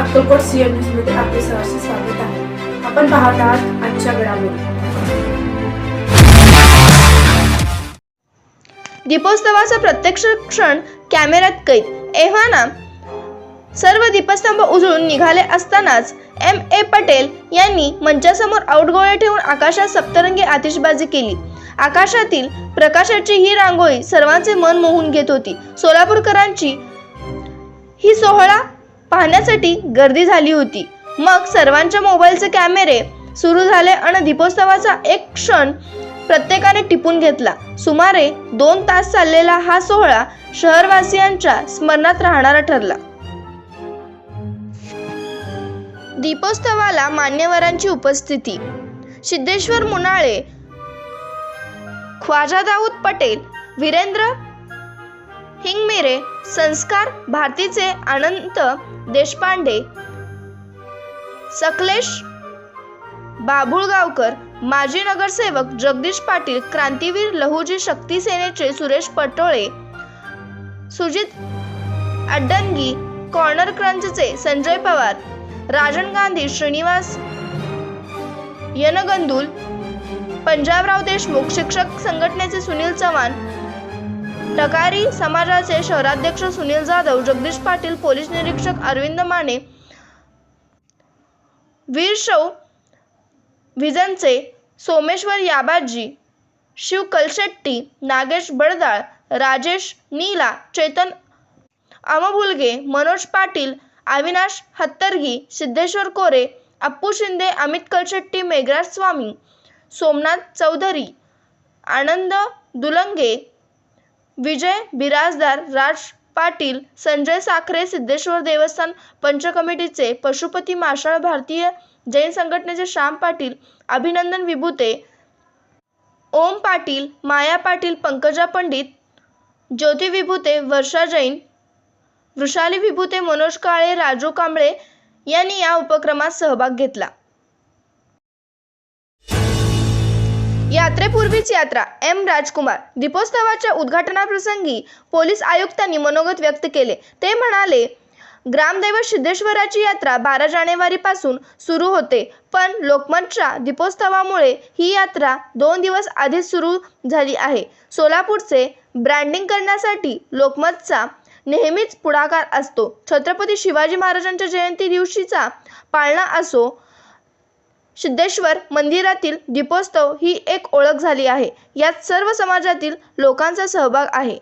Akkalkot CM न्यूजमध्ये आपले सहर्ष स्वागत आहे. आपण पाहत आहात आजच्या घडामोडी. दीपोत्सवाचा प्रत्यक्ष क्षण कॅमेऱ्यात कैद. एव्हाना सर्व दीपस्तंभ उजळून निघाले असतानाच एम ए पटेल यांनी मंचासमोर आउटगोळे ठेवून आकाशात सप्तरंगी आतिषबाजी केली. आकाशातील प्रकाशाची ही रांगोळी सर्वांचे मन मोहून घेत होती. सोलापूरकरांची ही सोहळा पाहण्यासाठी गर्दी झाली होती. मग सर्वांच्या मोबाईलचे कॅमेरे सुरू झाले आणि दीपोत्सवाचा एक क्षण प्रत्येकाने टिपून घेतला. सुमारे दोन तास चाललेला हा सोहळा शहरवासियांच्या स्मरणात राहणारा ठरला. दीपोत्सवाला मान्यवरांची उपस्थिती. सिद्धेश्वर मुनाळे ख्वाजा दाऊद पटेल वीरेंद्र हिंगमिरे संस्कार भारतीचे अनंत देशपांडे सकलेश बाबुळगावकर माजी नगरसेवक जगदीश पाटील क्रांतीवीर लहुजी शक्ती सेनेचे सुरेश पटोळे सुजित अड्डंगी कॉर्नर क्रंचचे संजय पवार राजन गांधी श्रीनिवास यनगंदुल पंजाबराव देशमुख शिक्षक संघटनेचे सुनील चव्हाण टकारी समाजाचे शहराध्यक्ष सुनील जाधव जगदीश पाटील पोलीस निरीक्षक अरविंद माने वीरशव विजनचे सोमेश्वर याबाजी शिव कलशेट्टी नागेश बडदाळ राजेश नीला चेतन अमभुलगे मनोज पाटील अविनाश हत्तरगी सिद्धेश्वर कोरे अप्पू शिंदे अमित कलशेट्टी मेघराज स्वामी सोमनाथ चौधरी आनंद दुलंगे विजय बिराजदार राज पाटील संजय साखरे सिद्धेश्वर देवस्थान पंचकमिटीचे पशुपती माशाळ भारतीय जैन संघटनेचे श्याम पाटील अभिनंदन विभूते ओम पाटील माया पाटील पंकजा पंडित ज्योती विभूते वर्षा जैन वृषाली विभूते मनोज काळे राजू कांबळे यांनी या उपक्रमात सहभाग घेतला. यात्रेपूर्वीच यात्रा एम राजकुमार दीपोत्सवाच्या उद्घाटनाप्रसंगी पोलीस आयुक्तांनी मनोगत व्यक्त केले. ते म्हणाले ग्रामदैवत सिद्धेश्वराची यात्रा बारा जानेवारीपासून सुरू होते पण लोकमतच्या दीपोत्सवामुळे ही यात्रा दोन दिवस आधीच सुरू झाली आहे. सोलापूरचे ब्रँडिंग करण्यासाठी लोकमतचा नेहमीच पुढाकार असतो. छत्रपती शिवाजी महाराजांच्या जयंती दिवशीचा पाळणा असो सिद्धेश्वर मंदिरातील दीपोत्सव ही एक ओळख झाली आहे. यात सर्व समाजातील लोकांचा सहभाग आहे.